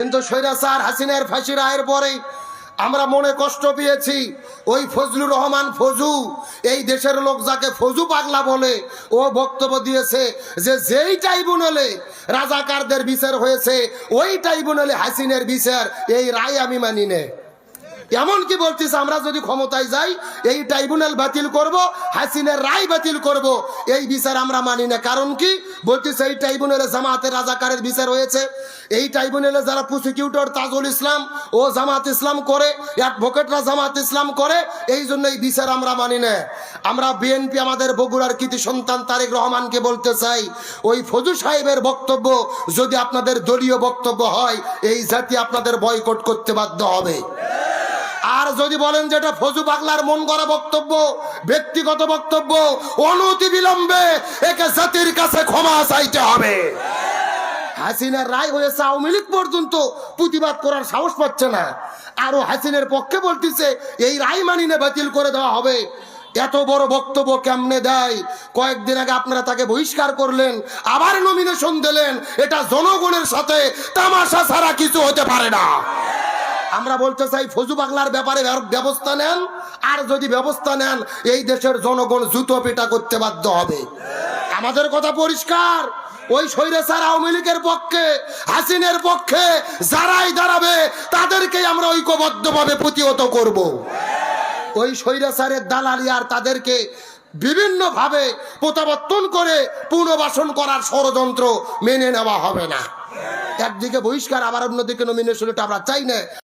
কিন্তু স্বৈরাচার হাসিনের ফাঁসি রায়ের পরে আমরা মনে কষ্ট পেয়েছি, ওই ফজলুর রহমান ফজু, এই দেশের লোক যাকে ফজু পাগলা বলে, ও বক্তব্য দিয়েছে যে যেই ট্রাইব্যুনালে রাজাকারদের বিচার হয়েছে, ওই ট্রাইব্যুনালে হাসিনের বিচার, এই রায় আমি মানি নে এমন কি বলতিস আমরা যদি ক্ষমতায় যাই, এই ট্রাইব্যুনাল বাতিল করব, হাসিনের রায় বাতিল করব, এই বিচার আমরা মানি না। কারণ কি? বলতিস এই ট্রাইব্যুনালে জামাতে রাজাকারের বিচার হয়েছে। এই ট্রাইব্যুনালে যারা প্রসিকিউটর তাজুল ইসলাম ও জামাত ইসলাম করে অ্যাডভোকেটরা জামাত ইসলাম করে, এই জন্য এই বিচার আমরা মানি না। আমরা বিএনপি আমাদের বগুড়ার কৃতি সন্তান তারেক রহমানকে বলতে চাই, ওই ফজু সাহেবের বক্তব্য যদি আপনাদের দলীয় বক্তব্য হয়, এই জাতি আপনাদের বয়কট করতে বাধ্য হবে। আর যদি বলেন যে এটা ফজু পাগলার মন করা বক্তব্য, ব্যক্তিগত বক্তব্য, অনতি বিলম্বে একে জাতির কাছে ক্ষমা চাইতে হবে। হাসিনার রায় হয়েছে আওয়ামী লীগ পর্যন্ত প্রতিবাদ করার সাহস পাচ্ছে না। আরও হাসিনের পক্ষে বলতেছে, এই রায় মানিনে বাতিল করে দেওয়া হবে। এত বড় বক্তব্য কেমনে দেয়? কয়েকদিন আগে আপনারা তাকে বহিষ্কার করলেন, আবার নমিনেশন দিলেন। এটা জনগণের সাথে তামাশা ছাড়া কিছু হতে পারে না। আমরা বলতে চাই, ফজু বাংলার ব্যাপারে ব্যব- ব্যবস্থা নেন, আর যদি ব্যবস্থা নেন, এই দেশের জনগণ জুতো পেটা করতে বাধ্য হবে। আমাদের কথা পরিষ্কার, ওই স্বৈরাচার আওয়ামী লীগের পক্ষে, হাসিনের পক্ষে, যারাই দাঁড়াবে, তাদেরকেই আমরা ঐক্যবদ্ধভাবে প্রতিহত করব। ওই স্বৈরাচারের দালালি আর তাদেরকে বিভিন্ন ভাবে প্রত্যাবর্তন করে পুনর্বাসন করার ষড়যন্ত্র মেনে নেওয়া হবে না। একদিকে বহিষ্কার, আবার অন্যদিকে নমিনেশন এটা আমরা চাই না।